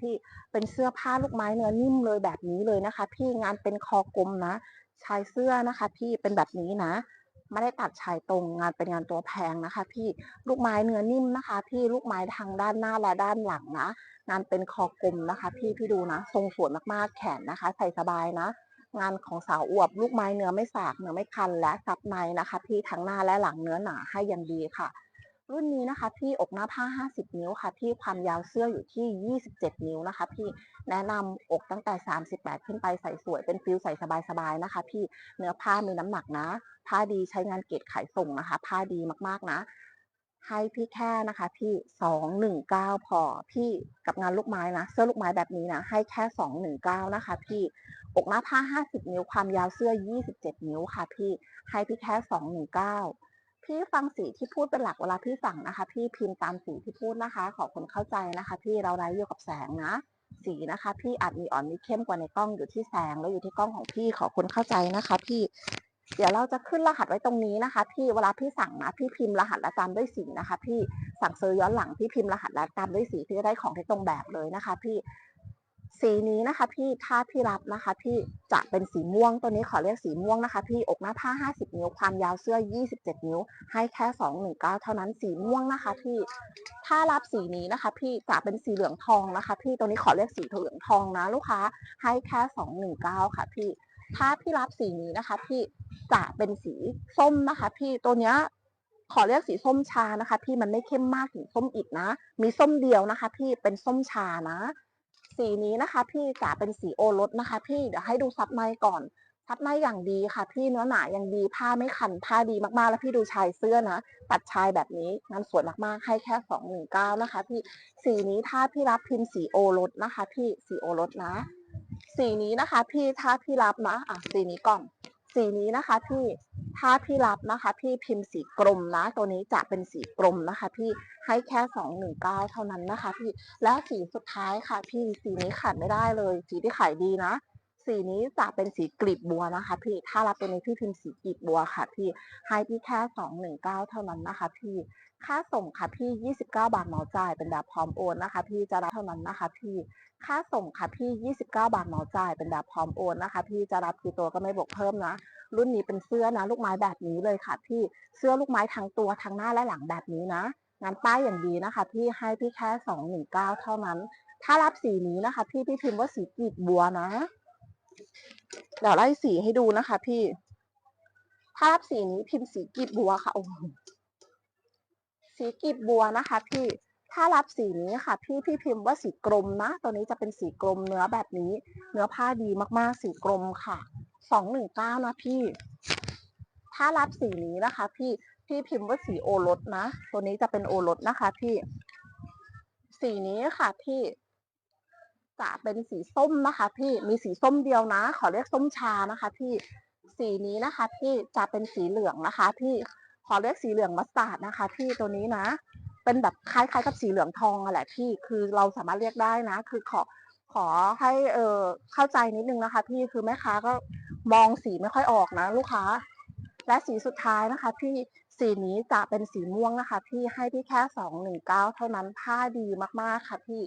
พี่เป็นเสื้อผ้าลูกไม้เนื้อนิ่มเลยแบบนี้เลยนะคะ พี่งานเป็นคอกลมนะชายเสื้อนะคะ พี่เป็นแบบนี้นะไม่ได้ตัดชายตรงงานเป็นงานตัวแพงนะคะ พี่ลูกไม้เนื้อนิ่มนะคะ พี่ลูกไม้ทางด้านหน้าและด้านหลังนะงานเป็นคอกลมนะคะ พี่พี่ดูนะทรงสวยมากๆแขนนะคะ ใส่สบายนะ งานของสาวอวบ ลูกไม้เนื้อไม่สากเนื้อไม่คันและซับในนะคะ พี่ทั้งหน้าและหลังเนื้อหนาให้อย่างดีค่ะ รุ่นนี้นะคะพี่อกหน้าผ้า 50 นิ้วค่ะพี่ความยาวเสื้ออยู่ที่ 27 นิ้วนะคะ พี่แนะนำอกตั้งแต่ 38 ขึ้นไปใส่สวยเป็นฟิลใส่สบายๆนะคะ พี่เนื้อผ้ามีน้ำหนักนะ ผ้าดีใช้งานเกรดขายส่งนะคะ ผ้าดีมากๆนะ ให้พี่แค่นะคะ พี่สองหนึ่งเก้าพอพี่กับงานลูกไม้นะ เสื้อลูกไม้แบบนี้นะให้แค่สองหนึ่งเก้านะคะ พี่อกหน้าผ้าห้าสิบนิ้วความยาวเสื้อยี่สิบเนิ้วค่ะ พี่ให้พี่แค่สองหนึ่งเก้า พี่ฟังสีที่พูดเป็นหลักเวลาพี่สั่งนะคะ พี่พิมพ์ตามสีที่พูดนะคะ ขอคนเข้าใจนะคะ พี่เราไร้อยู่กับแสงนะ สีนะคะ พี่อาจมีอ่อนมีเข้มกว่าในกล้องอยู่ที่แสงแล้วอยู่ที่กล้องของพี่ขอคนเข้าใจนะคะ พี่เดี๋ยวเราจะขึ้นรหัสไว้ตรงนี้นะคะ พี่เวลาพี่สั่งนะพี่พิมพ์รหัสและตามด้วยสีนะคะ พี่สั่งซื้อย้อนหลังพี่พิมพ์รหัสและตามด้วยสีพี่จะได้ของที่ตรงแบบเลยนะคะ พี่ สีนี้นะคะ พี่ถ้าพี่รับนะคะ พี่จะเป็นสีม่วงตัวนี้ขอเรียกสีม่วงนะคะ พี่อกหน้าผ้า 50 นิ้วความยาวเสื้อ 27 นิ้ว ให้แค่ 219 เท่านั้นสีม่วงนะคะ พี่ถ้ารับสีนี้นะคะ พี่จะเป็นสีเหลืองทองนะคะ พี่ตัวนี้ขอเรียกสีเหลืองทองนะลูกค้าให้แค่ 219 ค่ะ พี่ ถ้าพี่รับสีนี้นะคะ พี่จะเป็นสีส้มนะคะ พี่ตัวเนี้ยขอเรียกสีส้มชานะคะ พี่มันไม่เข้มมากถึงส้มอิดนะ มีส้มเดียวนะคะ พี่เป็นส้มชานะ สีนี้นะคะพี่จะเป็นสีโอรสนะคะ พี่เดี๋ยวให้ดูซับในก่อนซับในอย่างดีค่ะ พี่เนื้อหนาอย่างดีผ้าไม่คันผ้าดีมากๆ แล้วพี่ดูชายเสื้อนะตัดชายแบบนี้งานสวยมากๆ ให้แค่สองหนึ่งเก้านะคะ พี่สีนี้ถ้าพี่รับพิมพ์สีโอรสนะคะ พี่สีโอรสนะ สีนี้นะคะ พี่ถ้าพี่รับนะอะสีนี้ก่อน สีนี้นะคะ พี่ ถ้าพี่รับนะคะพี่พิมพ์สีกลมนะ ตัวนี้จะเป็นสีกลมนะคะ พี่ให้แค่สองหนึ่งเก้าเท่านั้นนะคะ พี่และสีสุดท้ายค่ะ พี่สีนี้ขาดไม่ได้เลย สีที่ขายดีนะสีนี้จะเป็นสีกลีบบัวนะคะ พี่ ถ้ารับตัวนี้พี่พิมพ์สีกลีบบัวค่ะ พี่ ให้พี่แค่สองหนึ่งเก้าเท่านั้นนะคะ พี่ ค่าส่งค่ะพี่ยี่สิบเก้าบาทเหมาจ่ายเป็นแบบพร้อมโอนนะคะ พี่จะรับเท่านั้นนะคะ พี่ ค่าส่งค่ะพี่29บาทเหมาจ่ายเป็นแบบพร้อมโอนนะคะ พี่จะรับกี่ตัวก็ไม่บวกเพิ่มนะ รุ่นนี้เป็นเสื้อนะลูกไม้แบบนี้เลยค่ะพี่เสื้อลูกไม้ทั้งตัวทั้งหน้าและหลังแบบนี้นะงานป้ายอย่างดีนะคะพี่ให้พี่แค่219เก้าเท่านั้น ถ้ารับสีนี้นะคะ พี่พี่พิมพ์ว่าสีกีบบัวนะเดี๋ยวไล่สีให้ดูนะคะ พี่ ถ้ารับสีนี้พิมพ์สีกีบบัวค่ะโอ้โหสีกีบบัวนะคะ พี่ถ้ารับสีนี้ค่ะ พี่พี่พิมพ์ว่าสีกลมนะ ตัวนี้จะเป็นสีกลมเนื้อแบบนี้ เนื้อผ้าดีมากๆ สีกลมค่ะ สองหนึ่งเก้านะพี่ ถ้ารับสีนี้นะคะ พี่พี่พิมพ์ว่าสีโอรสนะ ตัวนี้จะเป็นโอรสนะคะ พี่ สีนี้ค่ะ พี่ จะเป็นสีส้มนะคะ พี่มีสีส้มเดียวนะ ขอเรียกส้มชานะคะ พี่สีนี้นะคะ พี่จะเป็นสีเหลืองนะคะ พี่ขอเรียกสีเหลืองมัสตาร์ดนะคะ พี่ตัวนี้นะ เป็นแบบคล้ายๆกับสีเหลืองทองอะแหละพี่คือเราสามารถเรียกได้นะ คือขอขอให้เออเข้าใจนิดนึงนะคะ พี่คือแม่ค้าก็ มองสีไม่ค่อยออกนะ ลูกค้า และสีสุดท้ายนะคะ พี่สีนี้จะเป็นสีม่วงนะคะ พี่ให้พี่แค่สองหนึ่งเก้าเท่านั้นผ้าดีมากๆค่ะพี่